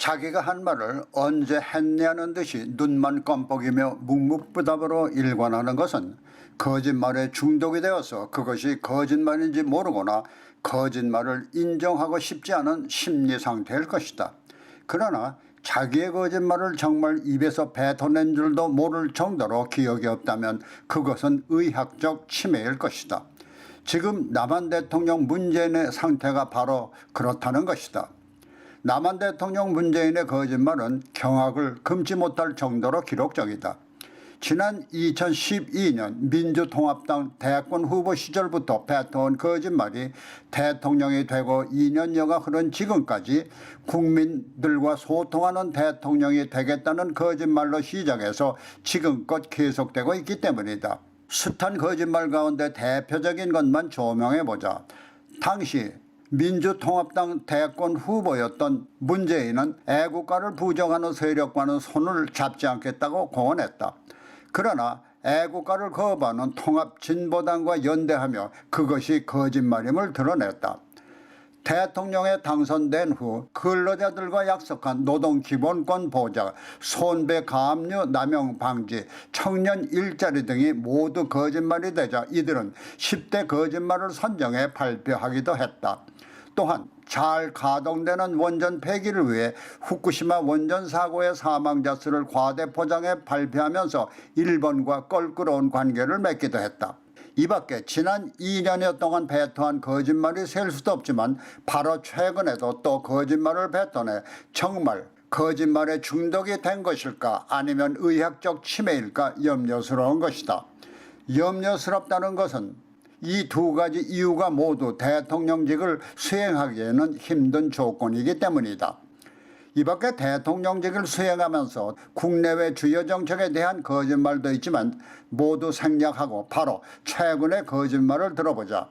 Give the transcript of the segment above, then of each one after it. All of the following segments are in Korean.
자기가 한 말을 언제 했냐는 듯이 눈만 껌뻑이며 묵묵부답으로 일관하는 것은 거짓말에 중독이 되어서 그것이 거짓말인지 모르거나 거짓말을 인정하고 싶지 않은 심리 상태일 것이다. 그러나 자기의 거짓말을 정말 입에서 뱉어낸 줄도 모를 정도로 기억이 없다면 그것은 의학적 치매일 것이다. 지금 남한 대통령 문재인의 상태가 바로 그렇다는 것이다. 남한 대통령 문재인의 거짓말은 경악을 금치 못할 정도로 기록적이다. 지난 2012년 민주통합당 대권 후보 시절부터 뱉어온 거짓말이 대통령이 되고 2년여가 흐른 지금까지 국민들과 소통하는 대통령이 되겠다는 거짓말로 시작해서 지금껏 계속되고 있기 때문이다. 숱한 거짓말 가운데 대표적인 것만 조명해보자. 당시 민주통합당 대권 후보였던 문재인은 애국가를 부정하는 세력과는 손을 잡지 않겠다고 공언했다. 그러나 애국가를 거부하는 통합진보당과 연대하며 그것이 거짓말임을 드러냈다. 대통령에 당선된 후 근로자들과 약속한 노동 기본권 보장, 손배 가압류 남용 방지, 청년 일자리 등이 모두 거짓말이 되자 이들은 10대 거짓말을 선정해 발표하기도 했다. 또한 잘 가동되는 원전 폐기를 위해 후쿠시마 원전 사고의 사망자 수를 과대 포장해 발표하면서 일본과 껄끄러운 관계를 맺기도 했다. 이 밖에 지난 2년여 동안 뱉어한 거짓말이 셀 수도 없지만 바로 최근에도 또 거짓말을 뱉어내 정말 거짓말에 중독이 된 것일까 아니면 의학적 치매일까 염려스러운 것이다. 염려스럽다는 것은 이 두 가지 이유가 모두 대통령직을 수행하기에는 힘든 조건이기 때문이다. 이 밖에 대통령직을 수행하면서 국내외 주요 정책에 대한 거짓말도 있지만 모두 생략하고 바로 최근의 거짓말을 들어보자.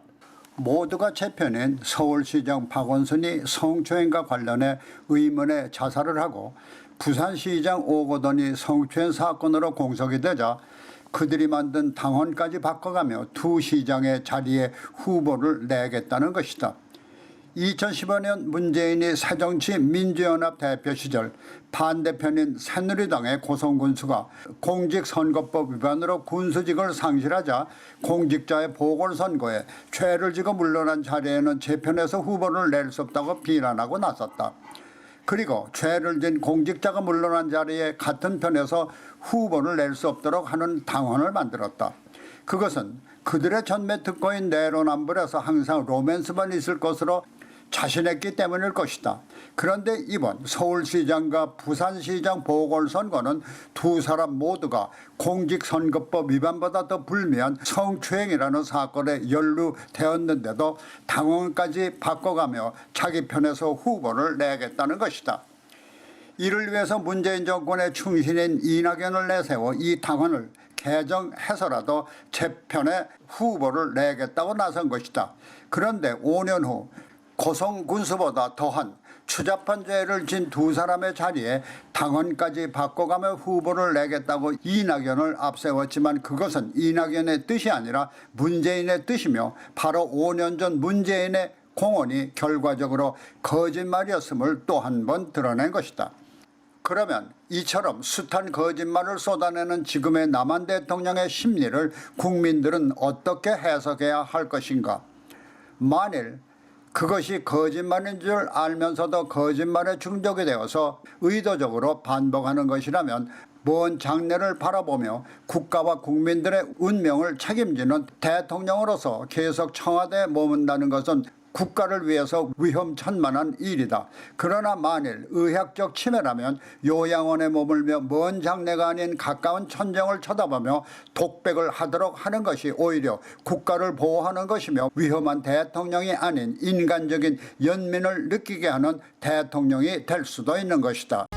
모두가 제 편인 서울시장 박원순이 성추행과 관련해 의문의 자살을 하고 부산시장 오거돈이 성추행 사건으로 공석이 되자 그들이 만든 당원까지 바꿔가며 두 시장의 자리에 후보를 내겠다는 것이다. 2015년 문재인이 새정치 민주연합 대표 시절 반대편인 새누리당의 고성 군수가 공직선거법 위반으로 군수직을 상실하자 공직자의 보궐선거에 죄를 지고 물러난 자리에는 제 편에서 후보를 낼 수 없다고 비난하고 나섰다. 그리고 죄를 진 공직자가 물러난 자리에 같은 편에서 후보를 낼 수 없도록 하는 당원을 만들었다. 그것은 그들의 전매 특권인 내로남불에서 항상 로맨스만 있을 것으로 자신했기 때문일 것이다. 그런데 이번 서울시장과 부산시장 보궐선거는 두 사람 모두가 공직선거법 위반보다 더 불미한 성추행이라는 사건에 연루되었는데도 당원까지 바꿔가며 자기 편에서 후보를 내겠다는 것이다. 이를 위해서 문재인 정권의 충신인 이낙연을 내세워 이 당원을 개정해서라도 제 편에 후보를 내겠다고 나선 것이다. 그런데 5년 후 고성 군수보다 더한 추잡한 죄를 진 두 사람의 자리에 당원까지 바꿔가며 후보를 내겠다고 이낙연을 앞세웠지만 그것은 이낙연의 뜻이 아니라 문재인의 뜻이며 바로 5년 전 문재인의 공언이 결과적으로 거짓말이었음을 또 한 번 드러낸 것이다. 그러면 이처럼 숱한 거짓말을 쏟아내는 지금의 남한 대통령의 심리를 국민들은 어떻게 해석해야 할 것인가? 만일 그것이 거짓말인 줄 알면서도 거짓말에 중독이 되어서 의도적으로 반복하는 것이라면 먼 장래를 바라보며 국가와 국민들의 운명을 책임지는 대통령으로서 계속 청와대에 머문다는 것은 국가를 위해서 위험천만한 일이다. 그러나 만일 의학적 치매라면 요양원에 머물며 먼 장래가 아닌 가까운 천정을 쳐다보며 독백을 하도록 하는 것이 오히려 국가를 보호하는 것이며 위험한 대통령이 아닌 인간적인 연민을 느끼게 하는 대통령이 될 수도 있는 것이다.